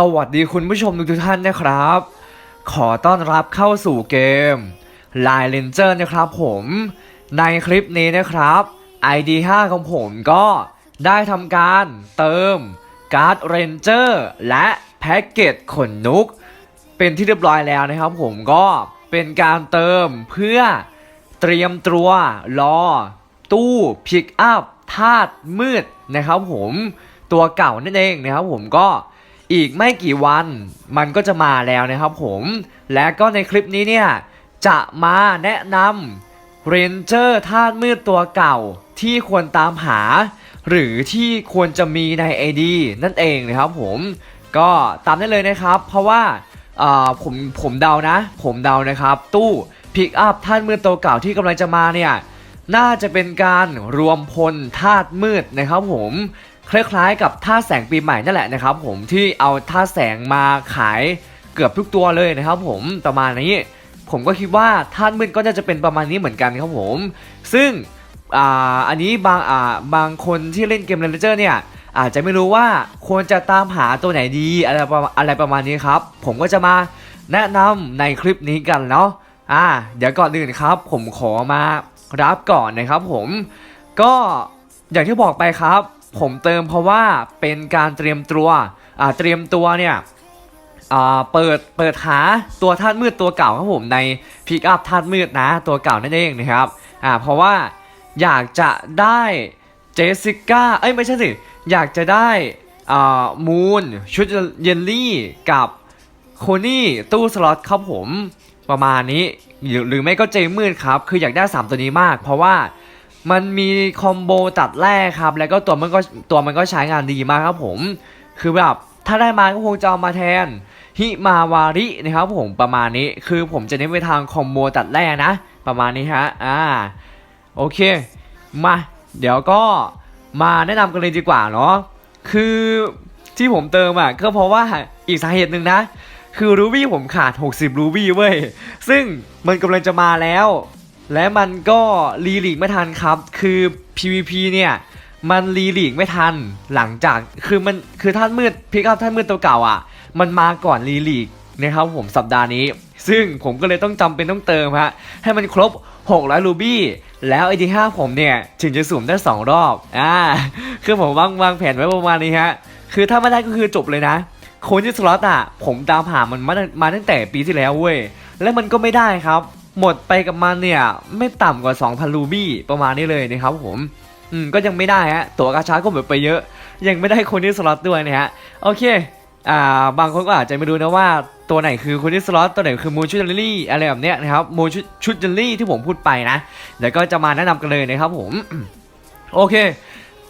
สวัสดีคุณผู้ชมทุกท่านนะครับ ขอต้อนรับเข้าสู่เกม Line Ranger นะครับผมในคลิปนี้นะครับ ID 5 ของผมก็ได้ทำการเติมการ์ดเรนเจอร์และแพ็กเกจขนนุก เป็นที่เรียบร้อยแล้วนะครับผมก็เป็นการเติมเพื่อเตรียมตัวรอ ตู้พิกอัพธาตุมืดนะครับผมตัวเก่านั่นเองนะครับผมก็ อีกไม่กี่วันมันก็จะมาแล้วนะครับผม และก็ในคลิปนี้เนี่ย จะมาแนะนำเรนเจอร์ธาตุมืดตัวเก่าที่ควรตามหา หรือที่ควรจะมีใน AD นั่นเองนะครับผมก็ตามได้เลยนะครับ เพราะว่าอ่าผมผมเดานะ ผมเดานะครับ ตู้พิกอัพท่านมืดตัวเก่าที่กำลังจะมาเนี่ยน่าจะเป็นการรวมพลธาตุมืดนะครับผม คล้ายๆ กับท่าแสงปีใหม่นั่นแหละนะครับ ผมที่เอาท่าแสงมาขายเกือบทุกตัวเลยนะครับ ผมประมาณนี้ ผมก็คิดว่าธาตุมืดก็น่าจะเป็นประมาณนี้เหมือนกันครับผม ซึ่งอ่าอันนี้บางอ่าบางคนที่เล่นเกมเรนเจอร์เนี่ยอาจจะไม่รู้ว่าควรจะตามหาตัวไหนดีอะไรประมาณอะไรประมาณนี้ครับ ผมก็จะมาแนะนำในคลิปนี้กันเนาะอ่าเดี๋ยวก่อนอื่นครับ ผมขอมารับก่อนนะครับผมก็อย่างที่บอกไปครับ ผมเติมเพราะว่าเป็นการเตรียมตัวอ่าเตรียมตัวเนี่ยเปิดเปิดหาตัวธาตุมืดตัวเก่าครับผมในพิกอัพธาตุมืดนะตัวเก่านั่นเองนะครับอ่าเพราะว่าอยากจะได้เจสสิก้าเอ้ยไม่ใช่สิอยากจะได้อ่ามูนชุดเยลลี่กับโคนี่ตู้สล็อตครับผมประมาณนี้หรือหรือไม่ก็เจมืดครับ คืออยากได้ 3 ตัวนี้มาก เพราะว่า มันมีคอมโบตัดแรกครับ แล้วก็ตัวมันก็ตัวมันก็ใช้งานดีมากครับผม คือแบบถ้าได้มาก็คงจะเอามาแทนฮิมาวารินะครับผมประมาณนี้คือผมจะเน้นไปทางคอมโบตัดแรกนะ ประมาณนี้ฮะอ่าโอเค มา เดี๋ยวก็มาแนะนำกันเลยดีกว่าเนาะคือที่ผมเติมอะก็เพราะว่าอีกสาเหตุหนึ่งนะ คือรูบี้ผมขาด 60รูบี้เว้ย ซึ่งมันกำลังจะมาแล้ว และมันก็รีลีกไม่ทันครับ คือ PVP เนี่ยมันรีลีกไม่ทันหลังจากคือมันคือท่านมืดพิกอัพท่านมืดตัวเก่าอะ มันมาก่อนรีลีกนะครับผมสัปดาห์นี้ ซึ่งผมก็เลยต้องจำเป็นต้องเติมฮะให้มันครบ 600 รูบี้แล้วไอดีห้าผมเนี่ย ถึงจะสุ่มได้ 2 รอบอ่าคือผมวางวางแผนไว้ประมาณนี้ฮะ คือถ้าไม่ได้ก็คือจบเลยนะโคนที่สล็อตอะผมตามหามันมามาตั้งแต่ปีที่แล้วเว้ยแล้วมันก็ไม่ได้ครับ หมดไปกับมันเนี่ย ไม่ต่ำกว่า 2,000 รูบี้ประมาณนี้เลยนะครับผมอืมก็ยังไม่ได้ฮะตัวกาชาก็หมดไปเยอะ ยังไม่ได้คนที่สล็อตด้วยนะฮะโอเคอ่าบางคนก็อาจจะไม่รู้นะว่าตัวไหนคือคนที่สล็อตตัวไหนคือมูชุดเจลลี่อะไรแบบเนี้ยนะครับมูชุดชุดเจลลี่ที่ผมพูดไปนะเดี๋ยวก็จะมาแนะนำกันเลยนะครับผมโอเค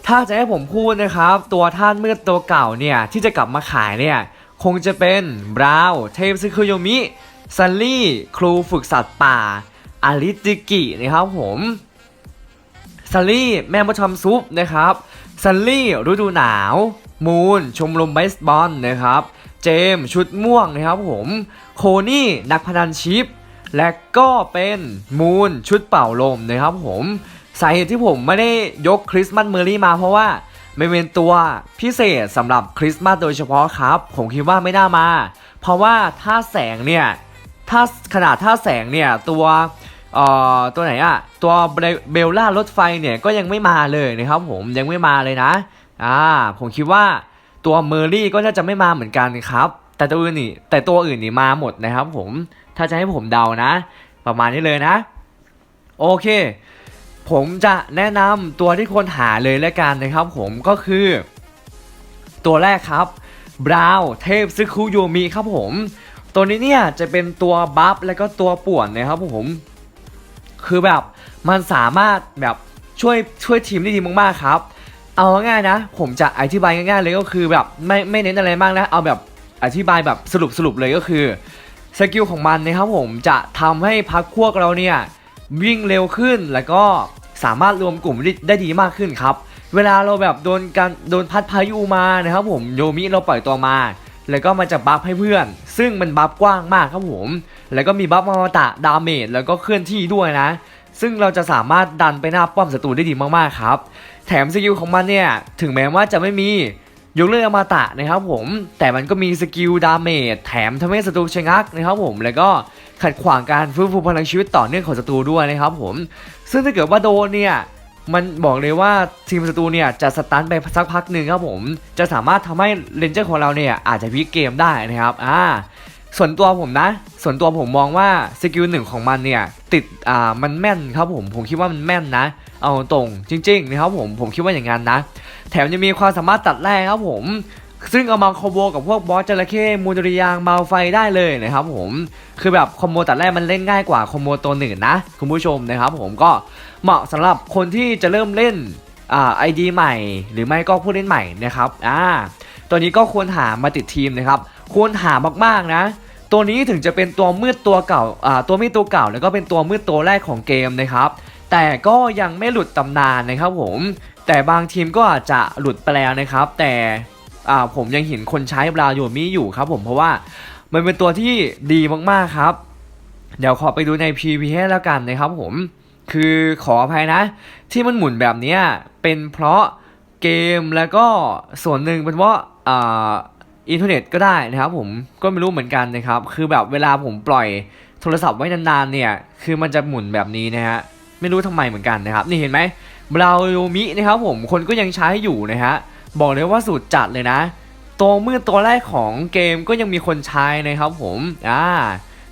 ถ้าจะให้ผมพูดนะครับ ตัวท่านมืดตัวเก่าเนี่ยที่จะกลับมาขายเนี่ยคงจะเป็นบราวเทพซึคุโยมิ ซันลี่ครูฝึกสัตว์ป่าอาริจิกินะครับผมซันลี่แม่มาทำซุปนะครับซันลี่ฤดูหนาว มูนชมรมเบสบอลนะครับ เจมชุดม่วงนะครับผม โคนี่นักพนันชิป และก็เป็นมูนชุดเป่าลมนะครับผมสาเหตุที่ผมไม่ได้ยกคริสต์มาสเมอรี่มาเพราะว่าไม่เป็นตัวพิเศษสำหรับคริสต์มาสโดยเฉพาะครับ ผมคิดว่าไม่น่ามา เพราะว่าถ้าแสงเนี่ย ถ้าขนาดถ้าแสงเนี่ยตัวเอ่อตัวไหนอะตัวเบลล่ารถไฟเนี่ยก็ยังไม่มาเลยนะครับผมยังไม่มาเลยนะอ่าผมคิดว่าตัวเมอรี่ก็น่าจะไม่มาเหมือนกันครับแต่ตัวอื่นนี่แต่ตัวอื่นนี่มาหมดนะครับผมถ้าจะให้ผมเดานะ ประมาณนี้เลยนะ โอเค ผมจะแนะนำตัวที่ควรหาเลยแล้วกันนะครับผมก็คือ ตัวแรกครับบราวเทพซึคุโยมิครับผม ตัวนี้เนี่ยจะเป็นตัวบัฟและก็ตัวป่วนนะครับผม คือแบบมันสามารถแบบช่วยช่วยทีมได้ดีมากๆครับ เอาง่ายนะ ผมจะอธิบายง่ายๆเลยก็คือแบบไม่ไม่เน้นอะไรมากนะ เอาแบบอธิบายแบบสรุปสรุปเลยก็คือสกิลของมันนะครับผมจะทำให้พักพวกเราเนี่ยวิ่งเร็วขึ้นแล้วก็สามารถรวมกลุ่มได้ได้ดีมากขึ้นครับ เวลาเราแบบโดนการโดนพัดพายุมานะครับผมโยมิเราปล่อยตัวมา แล้วก็มันจะบัฟให้เพื่อน ซึ่งมันบัฟกว้างมากครับผม แล้วก็มีบัฟมาตะดาเมจแล้วก็เคลื่อนที่ด้วยนะ ซึ่งเราจะสามารถดันไปหน้าป้อมศัตรูได้ดีมากๆครับ แถมสกิลของมันเนี่ย ถึงแม้ว่าจะไม่มียกเลิกอมตะนะครับผม แต่มันก็มีสกิลดาเมจแถมทำให้ศัตรูชะงักนะครับผม แล้วก็ขัดขวางการฟื้นฟูพลังชีวิตต่อเนื่องของศัตรูด้วยนะครับผม ซึ่งถ้าเกิดว่าโดนเนี่ย มันบอกเลยว่าทีมศัตรูเนี่ยจะสตันไปสักพักหนึ่งครับผม จะสามารถทำให้เลนเจอร์ของเราเนี่ยอาจจะพลิกเกมได้นะครับอ่าส่วนตัวผมนะ ส่วนตัวผมมองว่าสกิลหนึ่งของมันเนี่ยติดอ่ามันแม่นครับผมผมคิดว่ามันแม่นนะ เอาตรงจริงๆนะครับผมผมคิดว่าอย่างนั้นนะ แถมยังมีความสามารถตัดแรกครับผม ซึ่งเอามาคอมโบกับพวกบอสจระเข้มูลริยางมาไฟได้เลยนะครับผมคือแบบคอมโบตัดแรกมันเล่นง่ายกว่าคอมโบตัวหนึ่งนะคุณผู้ชมนะครับผมก็เหมาะสำหรับคนที่จะเริ่มเล่นอ่าไอดีใหม่ หรือไม่ก็ผู้เล่นใหม่นะครับอ่าตัวนี้ก็ควรหามาติดทีมนะครับควรหามากๆนะ ตัวนี้ถึงจะเป็นตัวมืดตัวเก่าอ่าตัวมืดตัวเก่า แล้วก็เป็นตัวมืดตัวแรกของเกมนะครับแต่ก็ยังไม่หลุดตำนานนะครับผม แต่บางทีมก็อาจจะหลุดไปแล้วนะครับ แต่ อ่าผมยังเห็นคนใช้บราโยมิอยู่ครับผมเพราะว่ามันเป็นตัวที่ดีมากๆครับ เดี๋ยวขอไปดูใน PVP ให้แล้วกันนะครับผม คือขออภัยนะ ที่มันหมุนแบบนี้เป็นเพราะเกมแล้วก็ส่วนหนึ่งเป็นเพราะอ่าอินเทอร์เน็ตก็ได้นะครับผมก็ไม่รู้เหมือนกันนะครับ คือแบบเวลาผมปล่อยโทรศัพท์ไว้นานๆเนี่ยคือมันจะหมุนแบบนี้นะฮะไม่รู้ทำไมเหมือนกันนะครับ นี่เห็นไหมบราวโยมินะครับผมคนก็ยังใช้อยู่นะฮะ บอกเลยว่าสูตรจัดเลยนะ ตัวมืดตัวแรกของเกมก็ยังมีคนใช้นะครับผมอ่า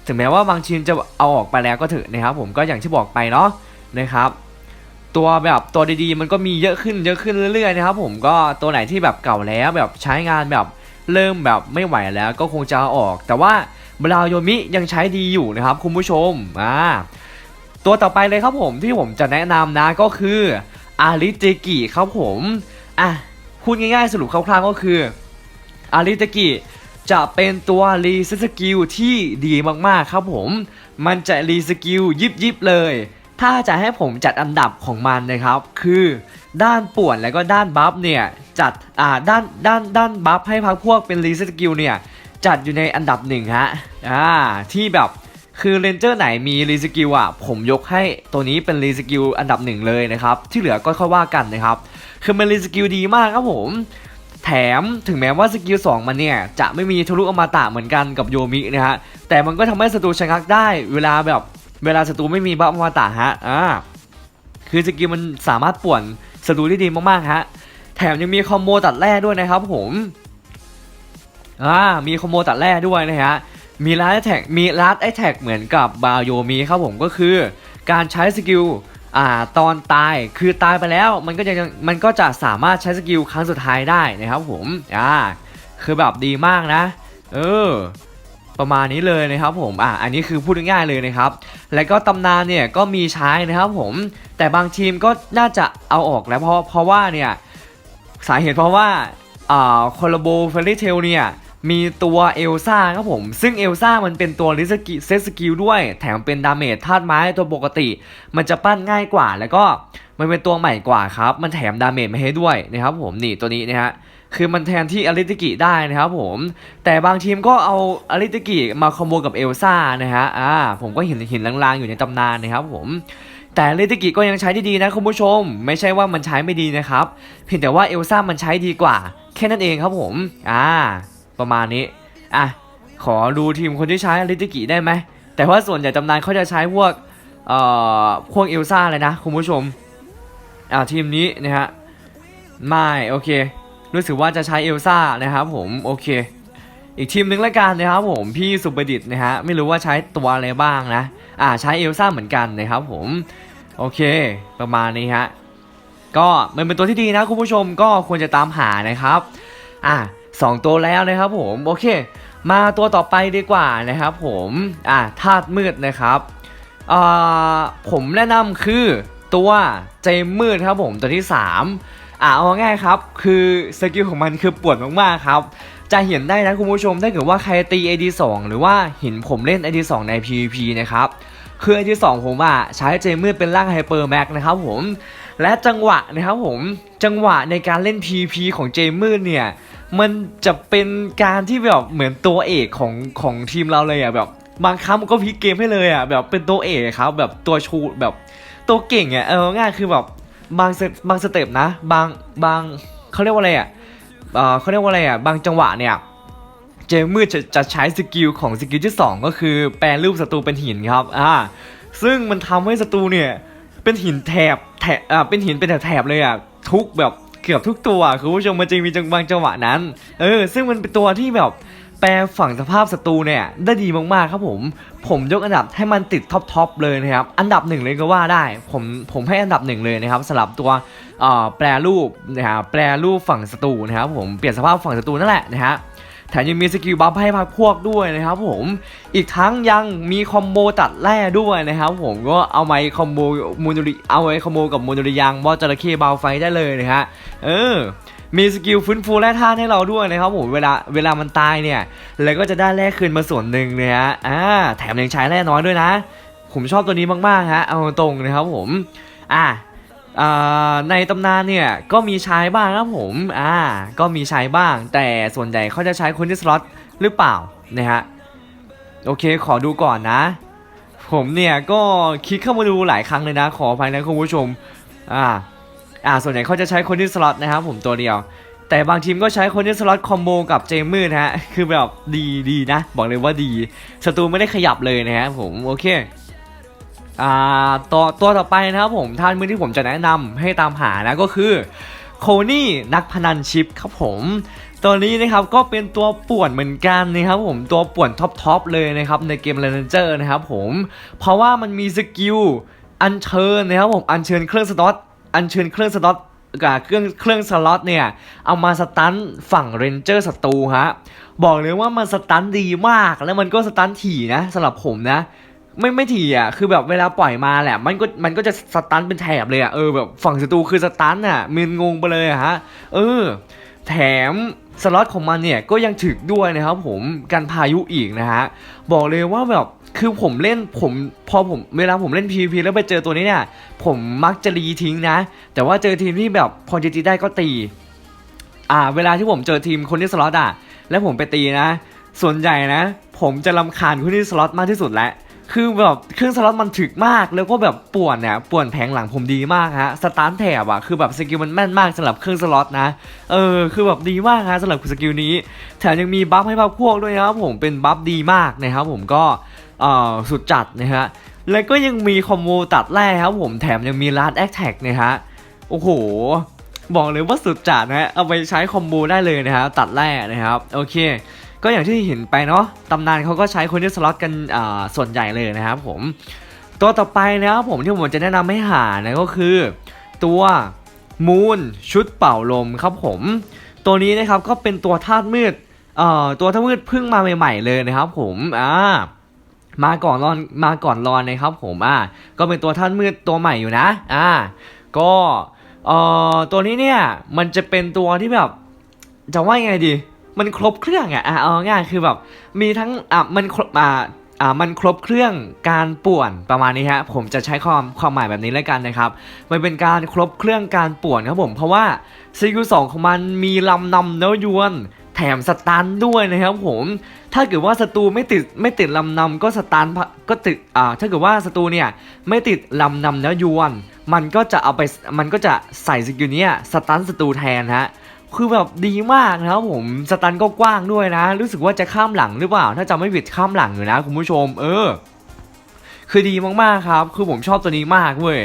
ถึงแม้ว่าบางชิ้นจะเอาออกไปแล้วก็เถอะนะครับผมก็อย่างที่บอกไปเนาะนะครับ ตัวแบบตัวดีๆ มันก็มีเยอะขึ้นเยอะขึ้นเรื่อยๆนะครับผมก็ตัวไหนที่แบบเก่าแล้วแบบใช้งานแบบเริ่มแบบไม่ไหวแล้วก็คงจะอออกแต่ว่าบราวโยมิยังใช้ดีอยู่นะครับคุณผู้ชมอ่าตัวต่อไปเลยครับผมที่ผมจะแนะนำนะก็คืออาริเจกิครับผมอะ พูดง่ายๆสรุปคร่าวๆก็คืออาริเจกิจะเป็นตัวรีสกิลที่ดีมากๆครับผม มันจะรีสกิลยิบยิบเลย ถ้าจะให้ผมจัดอันดับของมันนะครับ คือด้านป่วนแล้วก็ด้านบัฟเนี่ยจัดอ่าด้านด้านด้านบัฟให้พักพวกเป็นรีสกิลเนี่ยจัดอยู่ในอันดับหนึ่งฮะอ่าที่แบบคือเรนเจอร์ไหนมีรีสกิลอะผมยกให้ตัวนี้เป็นรีสกิลอันดับหนึ่งเลยนะครับ ที่เหลือก็ค่อยว่ากันนะครับ คือมันรีสกิลดีมากครับผม แถมถึงแม้ว่าสกิล2มันเนี่ย จะไม่มีทะลุอมตะเหมือนกันกับโยมินะฮะ แต่มันก็ทำให้ศัตรูชะงักได้เวลาแบบเวลาศัตรูไม่มีบัฟอมตะฮะอ่าคือสกิลมันสามารถป่วนศัตรูได้ดีมากๆฮะแถมยังมีคอมโบตัดแร่ด้วยนะครับผมอ่ามีคอมโบตัดแร่ด้วยนะฮะมีลัดแท็กมีลัดไอแท็กเหมือนกับบาโยมีครับผมก็คือ การใช้สกิล อ่าตอนตายคือตายไปแล้วมันก็จะยังมันก็จะสามารถใช้สกิลครั้งสุดท้ายได้นะครับผมอ่าคือแบบดีมากนะ เออ ประมาณนี้เลยนะครับผมอะอันนี้คือพูดง่ายๆเลยนะครับ แล้วก็ตำนานเนี่ยก็มีใช้นะครับผม แต่บางทีมก็น่าจะเอาออกแล้วเพราะเพราะว่าเนี่ยสาเหตุเพราะว่าอ่าคอลโบเฟร y เทลเนี่ย มีตัวเอลซ่าครับผม ซึ่งเอลซ่ามันเป็นตัวลิสกิเซตสกิลด้วย แถมเป็นดาเมจธาตุไม้ตัวปกติ มันจะปั้นง่ายกว่า แล้วก็มันเป็นตัวใหม่กว่าครับ มันแถมดาเมจมาให้ด้วยนะครับผมนี่ตัวนี้นะฮะคือมันแทนที่อลิติกิได้นะครับผม แต่บางทีมก็เอาอลิติกิมาคอมโบกับเอลซ่านะฮะอ่าผมก็เห็นเห็นลางๆอยู่ในตำนานนะครับผมแต่ลิติกิก็ยังใช้ได้ดีนะคุณผู้ชม ไม่ใช่ว่ามันใช้ไม่ดีนะครับ เพียงแต่ว่าเอลซ่ามันใช้ดีกว่า แค่นั้นเองครับผม อ่า ประมาณนี้ อะ ขอดูทีมคนที่ใช้อลิติกิได้ไหม แต่ว่าส่วนใหญ่ตำนานเขาจะใช้พวก เอ่อ พวกเอลซ่าเลยนะ คุณผู้ชม อ่าทีมนี้นะฮะ ไม่ โอเค รู้สึกว่าจะใช้เอลซ่านะครับผม โอเค อีกทีมหนึ่งละกันนะครับผม พี่สุประดิษฐ์นะฮะ ไม่รู้ว่าใช้ตัวอะไรบ้างนะ อ่า ใช้เอลซ่าเหมือนกันนะครับผม โอเค ประมาณนี้ฮะ ก็มันเป็นตัวที่ดีนะคุณผู้ชม ก็ควรจะตามหานะครับ อ่า สองตัวแล้วนะครับผมโอเค มาตัวต่อไปดีกว่านะครับผมอ่าธาตุมืดนะครับอ่าผมแนะนำคือตัวเจมมืดครับผมตัวที่ 3อ่าเอาง่ายครับ คือสกิลของมันคือปวดมากๆครับจะเห็นได้นะคุณผู้ชมถ้าเกิดว่าใครตี AD2 หรือว่าเห็นผมเล่น AD2 ใน PVP นะครับคือ AD2 ผมอะใช้เจมืดเป็นร่างไฮเปอร์แม็กนะครับผมและจังหวะนะครับผมจังหวะในการเล่น PVP ของเจมืดเนี่ย มันจะเป็นการที่แบบเหมือนตัวเอกของของทีมเราเลยอะแบบบางครั้งมันก็พลิกเกมให้เลยอะแบบเป็นตัวเอกครับแบบตัวชูแบบตัวเก่งอะเออง่ายคือแบบบางสเตบางสเต็ปนะ บางบางเขาเรียกว่าอะไรอะเออเขาเรียกว่าอะไรอะบางจังหวะเนี่ยเจมมืดจะจะใช้สกิลของสกิลที่ 2 ก็คือแปลรูปศัตรูเป็นหินครับอ่าซึ่งมันทำให้ศัตรูเนี่ยเป็นหินแถบแถบอ่าเป็นหินเป็นแถบๆเลยอะทุกแบบ เกือบทุกตัวคุณผู้ชมมันจะมีจังบางจังหวะนั้น เออ ซึ่งมันเป็นตัวที่แบบแปลฝั่งสภาพศัตรูเนี่ยได้ดีมากๆครับผม ผมยกอันดับให้มันติดท็อปทอปเลยนะครับ อันดับหนึ่งเลยก็ว่าได้ ผมผมให้อันดับหนึ่งเลยนะครับสำหรับตัวแปรรูปนะฮะแปรรูปฝั่งศัตรูนะครับผมเปลี่ยนสภาพฝั่งศัตรูนั่นแหละนะฮะ แถมยังมีสกิลบัฟให้พักพวกด้วยนะครับผมอีกทั้งยังมีคอมโบตัดแร่ด้วยนะครับผมก็เอาไว้คอมโบมูนริเอาไว้คอมโบกับมูนริยังมอจระเข้เบาไฟได้เลยนะฮะเออมีสกิลฟื้นฟูแร่ธาตุให้เราด้วยนะครับผมเวลาเวลามันตายเนี่ยแล้วก็จะได้แร่คืนมาส่วนหนึ่งนะฮะอ่าแถมยังใช้แร่น้อยด้วยนะ ผมชอบตัวนี้มากๆฮะเอาตรงนะครับผมอ่าอ่า ในตำนานเนี่ยก็มีใช้บ้างครับผมอ่าก็มีใช้บ้าง แต่ส่วนใหญ่เขาจะใช้คนที่สล็อตหรือเปล่านะฮะโอเคขอดูก่อนนะ ผมเนี่ยก็คลิกเข้ามาดูหลายครั้งเลยนะ ขออภัยนะคุณผู้ชมอ่าอ่าส่วนใหญ่เขาจะใช้คนที่สล็อตนะครับผมตัวเดียว แต่บางทีมก็ใช้คนที่สล็อตคอมโบกับเจมมืดฮะคือแบบดีดีนะ บอกเลยว่าดีศัตรูไม่ได้ขยับเลยนะฮะผมโอเค อ่าตัวตัวต่อไปนะครับผมท่านมือที่ผมจะแนะนำให้ตามหานะก็คือโคนี่นักพนันชิปครับผมตัวนี้นะครับก็เป็นตัวป่วนเหมือนกันนะครับผมตัวป่วนท็อปทอปเลยนะครับในเกม r a n g e r นะครับผมเพราะว่ามันมีสกิลอัญเชิญนะครับผมอัญเชิญเครื่องสล็อตอัญเชิญเครื่องสล็อตกับเครื่องเครื่องสล็อตเนี่ยเอามาสตันฝั่งเรนเจอร์ศัตรูฮะบอกเลยว่ามันสตันดีมากแล้วมันก็สตันถี่นะสำหรับผมนะ ไม่ไม่ถี่อะคือแบบเวลาปล่อยมาแหละมันก็มันก็จะสตันเป็นแถบเลยอะเออแบบฝั่งศัตรูคือสตันอะมึนงงไปเลยอะฮะเออ แถมสล็อตของมันเนี่ยก็ยังถึกด้วยนะครับผมกันพายุอีกนะฮะบอกเลยว่าแบบคือผมเล่นผมพอผมเวลาผมเล่น PVP แล้วไปเจอตัวนี้เนี่ย ผมมักจะรีทิ้งนะ แต่ว่าเจอทีมที่แบบพอจะตีได้ก็ตี อ่า เวลาที่ผมเจอทีมคนที่สล็อตอะแล้วผมไปตีนะ ส่วนใหญ่นะ ผมจะรำคาญคนที่สล็อตมากที่สุดแหล้ว คือแบบเครื่องสล็อตมันถึกมากแล้วก็แบบป่วนเนี่ยป่วนแผงหลังผมดีมากฮะสตาร์ทแถบอะคือแบบสกิลมันแม่นมากสำหรับเครื่องสล็อตนะเออคือแบบดีมากฮะสำหรับสกิลนี้ แถมยังมีบัฟให้พักพวกด้วยนะครับผมเป็นบัฟดีมากนะครับผมก็เอ่อสุดจัดนะฮะแล้วก็ยังมีคอมโบตัดแร่ครับผมแถมยังมีลาดแอคแท็กนะฮะโอ้โหบอกเลยว่าสุดจัดนะฮะเอาไปใช้คอมโบได้เลยนะฮะตัดแร่นะครับโอเค ก็อย่างที่เห็นไปเนาะตำนานเขาก็ใช้คนที่สล็อตกันส่วนใหญ่เลยนะครับผม ตัวต่อไปนะครับผมที่ผมจะแนะนำให้หานะก็คือ ตัวมูนชุดเป่าลมครับผม ตัวนี้นะครับก็เป็นตัวธาตุมืดเอ่อตัวธาตุมืดเพิ่งมาใหม่ๆเลยนะครับผมอ่ามาก่อนรอนมาก่อนรอนนะครับผมอ่าก็เป็นตัวธาตุมืดตัวใหม่อยู่นะอ่าก็เอ่อตัวนี้เนี่ยมันจะเป็นตัวที่แบบจะว่ายังไงดี มันครบเครื่องอะอะเอาง่ายคือแบบมีทั้งอะมันครบอ่าอ่ามันครบเครื่องการป่วนประมาณนี้ฮะผมจะใช้ความความหมายแบบนี้แล้วกันนะครับ มันเป็นการครบเครื่องการป่วนครับผมเพราะว่าซีคิวสองของมันมีลำนำเนื้อยวนแถมสตันด้วยนะครับผม ถ้าเกิดว่าศัตรูไม่ติดไม่ติดลำนำก็สตันก็ติดอ่าถ้าเกิดว่าศัตรูเนี่ยไม่ติดลำนำเนื้อยวน มันก็จะเอาไปมันก็จะใส่สกิลเนี้ยสตันศัตรูแทนฮะ คือแบบดีมากนะครับผมสตันก็กว้างด้วยนะ รู้สึกว่าจะข้ามหลังหรือเปล่า ถ้าจำไม่ผิดข้ามหลังอยู่นะคุณผู้ชม เออ คือดีมากๆครับ คือผมชอบตัวนี้มากเว้ย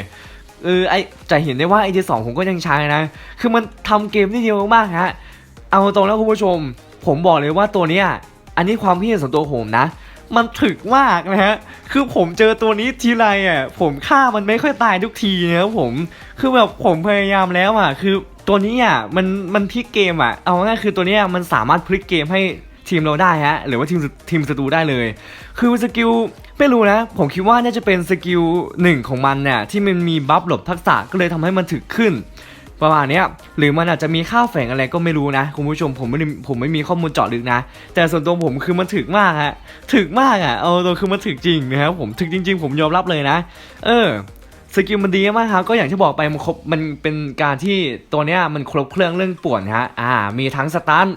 เออไอจะเห็นได้ว่าไอเจสองผมก็ยังใช้นะ คือมันทำเกมได้ดีมากๆฮะเอาตรงแล้วคุณผู้ชม ผมบอกเลยว่าตัวเนี้ยอันนี้ความคิดเห็นส่วนตัวผมนะ มันถึกมากนะฮะคือผมเจอตัวนี้ทีไรอะผมฆ่ามันไม่ค่อยตายทุกทีนะครับผม คือแบบผมพยายามแล้วอะคือตัวนี้อะมันมันพลิกเกมอะเอาง่ายๆคือตัวนี้มันสามารถพลิกเกมให้ทีมเราได้ฮะหรือว่าทีมทีมศัตรูได้เลย คือสกิลไม่รู้นะ ผมคิดว่าน่าจะเป็นสกิลหนึ่งของมันเนี่ยที่มันมีบัฟหลบทักษะก็เลยทำให้มันถึกขึ้น ประมาณนี้หรือมันอาจจะมีค่าแฝงอะไรก็ไม่รู้นะ คุณผู้ชมผมไม่ผมไม่มีข้อมูลเจาะลึกนะ แต่ส่วนตัวผมคือมันถึกมากฮะถึกมากอะเออตัวคือมันถึกจริงนะครับผมถึกจริง ๆ ผมยอมรับเลยนะ เออ สกิลมันดีมากครับก็อย่างที่บอกไปมันครบมันเป็นการที่ตัวเนี้ยมันครบเครื่องเรื่องป่วนฮะอ่ามีทั้งสตัน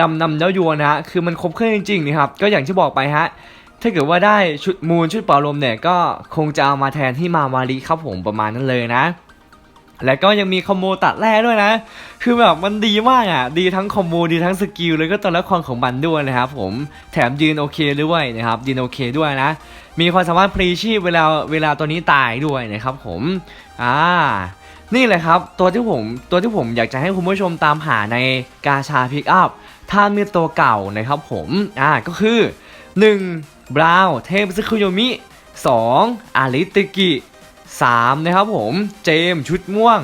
ลำนำเย้ายวนะฮะคือมันครบเครื่องจริงๆนะครับก็อย่างที่บอกไปฮะถ้าเกิดว่าได้ชุดมูลชุดเป่าลมเนี่ยก็คงจะเอามาแทนที่มาวารีครับผมประมาณนั้นเลยนะ แล้วก็ยังมีคอมโบตัดแร่ด้วยนะ คือแบบมันดีมากอะ ดีทั้งคอมโบดีทั้งสกิลแล้วก็ตัวละครของมันด้วยนะครับผมแถมยืนโอเคด้วยนะครับยืนโอเคด้วยนะ มีความสามารถพรีชีพเวลาเวลาตัวนี้ตายด้วยนะครับผมอ่านี่เลยครับตัวที่ผมตัวที่ผมอยากจะให้คุณผู้ชมตามหาในกาชาพิกอัพท่ามือตัวเก่านะครับผมอ่าก็คือ 1. บราวเทพซึคุโยมิ 2. อาริตกิ 3. นะครับผมเจมชุดม่วง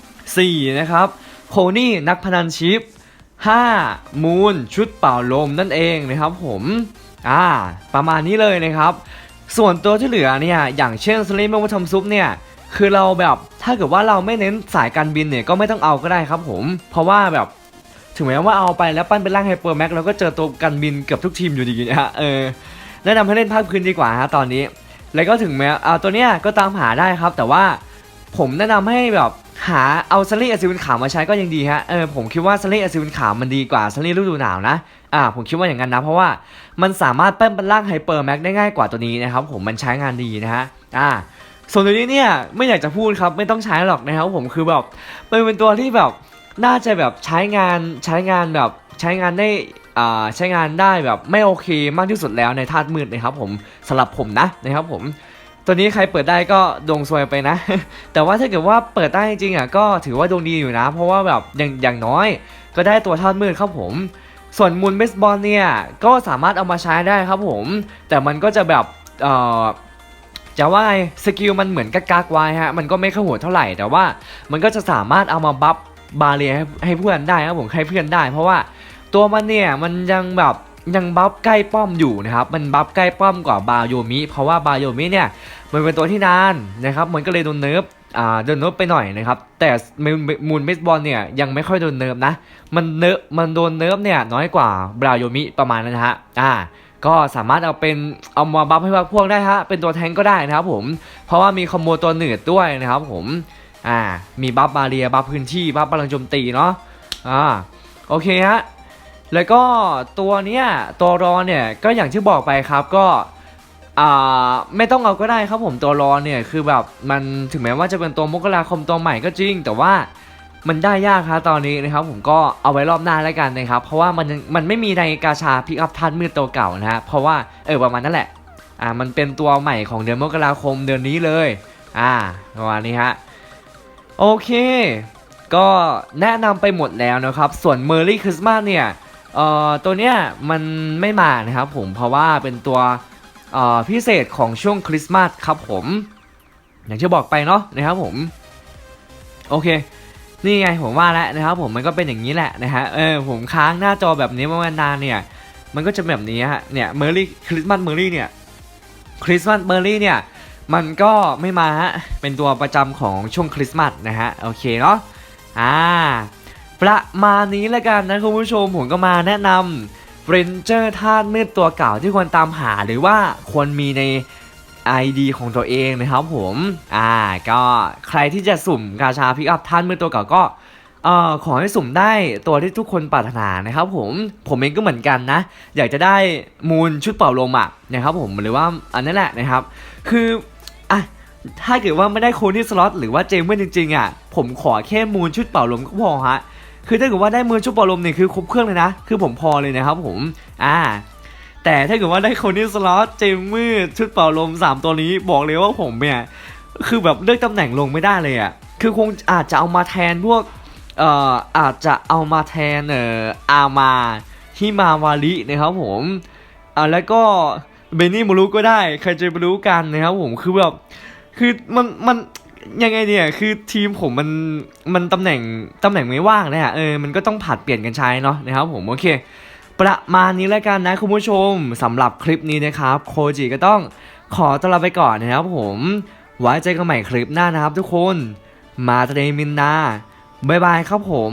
4. นะครับโคนี่นักพนันชิป 5. มูนชุดเป่าลมนั่นเองนะครับผม อ่าประมาณนี้เลยนะครับ ส่วนตัวที่เหลือเนี่ยอย่างเช่นสลิมเมอร์ทำซุปเนี่ยคือเราแบบถ้าเกิดว่าเราไม่เน้นสายการบินเนี่ยก็ไม่ต้องเอาก็ได้ครับผม เพราะว่าแบบถึงแม้ว่าเอาไปแล้วปั้นเป็นร่างไฮเปอร์แม็กเราก็เจอตัวกันบินเกือบทุกทีมอยู่ดีนะฮะเออแนะนำให้เล่นภาคพื้นดีกว่าฮะตอนนี้ แล้วก็ถึงแม้เอาตัวเนี้ยก็ตามหาได้ครับ แต่ว่าผมแนะนำให้แบบ หาเอาซัลลี่อซิวินขาวมาใช้ก็ยังดีฮะ เออผมคิดว่าซัลลี่อซิวินขาวมันดีกว่าซัลลี่ฤดูหนาวนะ อ่าผมคิดว่าอย่างนั้นนะ เพราะว่ามันสามารถเปิ้ลเป็นร่างไฮเปอร์แม็กได้ง่ายกว่าตัวนี้นะครับผมมันใช้งานดีนะฮะ อ่าส่วนตัวนี้เนี่ยไม่อยากจะพูดครับไม่ต้องใช้หรอกนะครับผมคือแบบมันเป็นตัวที่แบบน่าจะแบบใช้งานใช้งานแบบใช้งานได้อ่าใช้งานได้แบบไม่โอเคมากที่สุดแล้วในธาตุมืดนะครับผมสำหรับผมนะนะครับผม ตัวนี้ใครเปิดได้ก็ดวงซวยไปนะ แต่ว่าถ้าเกิดว่าเปิดได้จริงๆอะก็ถือว่าดวงดีอยู่นะ เพราะว่าแบบอย่างอย่างน้อย ก็ได้ตัวธาตุมืดครับผม ส่วนมูลเบสบอลเนี่ย ก็สามารถเอามาใช้ได้ครับผม แต่มันก็จะแบบเอ่อจะว่าไงสกิลมันเหมือนกักกักไว้ฮะมันก็ไม่เข้าหัวเท่าไหร่แต่ว่ามันก็จะสามารถเอามาบัฟบาเรียให้เพื่อนได้ครับผมให้เพื่อนได้ เพราะว่าตัวมันเนี่ยมันยังแบบ ยังบัฟใกล้ป้อมอยู่นะครับมันบัฟใกล้ป้อมกว่าบาโยมิเพราะว่าบาโยมิเนี่ยมันเป็นตัวที่นานนะครับมันก็เลยโดนเนิร์ฟอ่าโดนเนิร์ฟไปหน่อยนะครับแต่มูนเบสบอลเนี่ยยังไม่ค่อยโดนเนิร์ฟนะมันเนิร์ฟมันโดนเนิร์ฟเนี่ยน้อยกว่าบราโยมิประมาณนั้นฮะอ่าก็สามารถเอาเป็นเอามาบัฟให้พวกได้ฮะเป็นตัวแทงก็ได้นะครับผมเพราะว่ามีคอมโบตัวหนืดด้วยนะครับผมอ่ามีบัฟบาเรียบัฟพื้นที่บัฟพลังโจมตีเนาะอ่าโอเคฮะ แล้วก็ตัวเนี้ยตัวรอเนี่ยก็อย่างที่บอกไปครับก็อ่าไม่ต้องเอาก็ได้ครับผมตัวรอเนี่ยคือแบบมันถึงแม้ว่าจะเป็นตัวมกราคมตัวใหม่ก็จริง แต่ว่ามันได้ยากครับตอนนี้นะครับผมก็เอาไว้รอบหน้าแล้วกันนะครับ เพราะว่ามันมันไม่มีในกาชาพิกอัพทันมือตัวเก่านะฮะเพราะว่าเออประมาณนั้นแหละอ่ามันเป็นตัวใหม่ของเดือนมกราคมเดือนนี้เลยอ่าประมาณนี้ฮะโอเค ก็แนะนำไปหมดแล้วนะครับ ส่วนเมอร์รี่คริสต์มาสเนี่ย เอ่อตัวเนี้ยมันไม่มานะครับผมเพราะว่าเป็นตัวเอ่อพิเศษของช่วงคริสต์มาสครับผม อย่างที่บอกไปเนาะนะครับผมโอเคนี่ไงผมว่าแล้วนะครับผมมันก็เป็นอย่างนี้แหละนะฮะเออผมค้างหน้าจอแบบนี้มานานเนี่ยมันก็จะแบบนี้ฮะเนี่ยเมอร์รี่คริสต์มาสเมอร์รี่เนี่ยคริสต์มาสเมอร์รี่เนี่ยมันก็ไม่มาฮะเป็นตัวประจำของช่วงคริสต์มาสนะฮะโอเคเนาะอ่า ประมาณนี้แล้วกันนะคุณผู้ชมผมก็มาแนะนำเรนเจอร์ธาตุมืดตัวเก่าที่ควรตามหาหรือว่าควรมีใน ID ของตัวเองนะครับผมอ่าก็ใครที่จะสุ่มกาชาพิกอัพท่านมือตัวเก่าก็เอ่อขอให้สุ่มได้ตัวที่ทุกคนปรารถนานะครับผมผมเองก็เหมือนกันนะ อยากจะได้มูลชุดเป่าลมอะนะครับผมหรือว่าอันนั้นแหละนะครับ คืออะถ้าเกิดว่าไม่ได้โคนี่สล็อตหรือว่าเจมเมื่อจริงๆอะผมขอแค่มูลชุดเป่าลมก็พอฮะ คือถ้าเกิดว่าได้มูลชุดป่าลมเนี่ยคือครบเครื่องเลยนะ คือผมพอเลยนะครับผม อ่า แต่ถ้าเกิดว่าได้โคนี่สล็อตเจมมืดชุดเป่าลม 3 ตัวนี้บอกเลยว่าผมเนี่ย คือแบบเลือกตำแหน่งลงไม่ได้เลยอะ่ะ คือคงอาจจะเอามาแทนพวก เอ่อ อาจจะเอามาแทนเอ่ออามาฮิมาวารินะครับผมอ่าแล้วก็เบนนี่มูรุก็ได้ ใครจะไปรู้กันนะครับผม คือแบบ คือมัน มัน ยังไงเนี่ยคือทีมผมมันมันตำแหน่งตำแหน่งไม่ว่างนะฮะเออมันก็ต้องผัดเปลี่ยนกันใช้เนาะนะครับผมโอเค ประมาณนี้แล้วกันนะคุณผู้ชมสำหรับคลิปนี้นะครับโคจิก็ต้องขอตัวลาไปก่อนนะครับผมไว้เจอกันใหม่คลิปหน้านะครับทุกคนมาตเดมินนาบายบายครับผม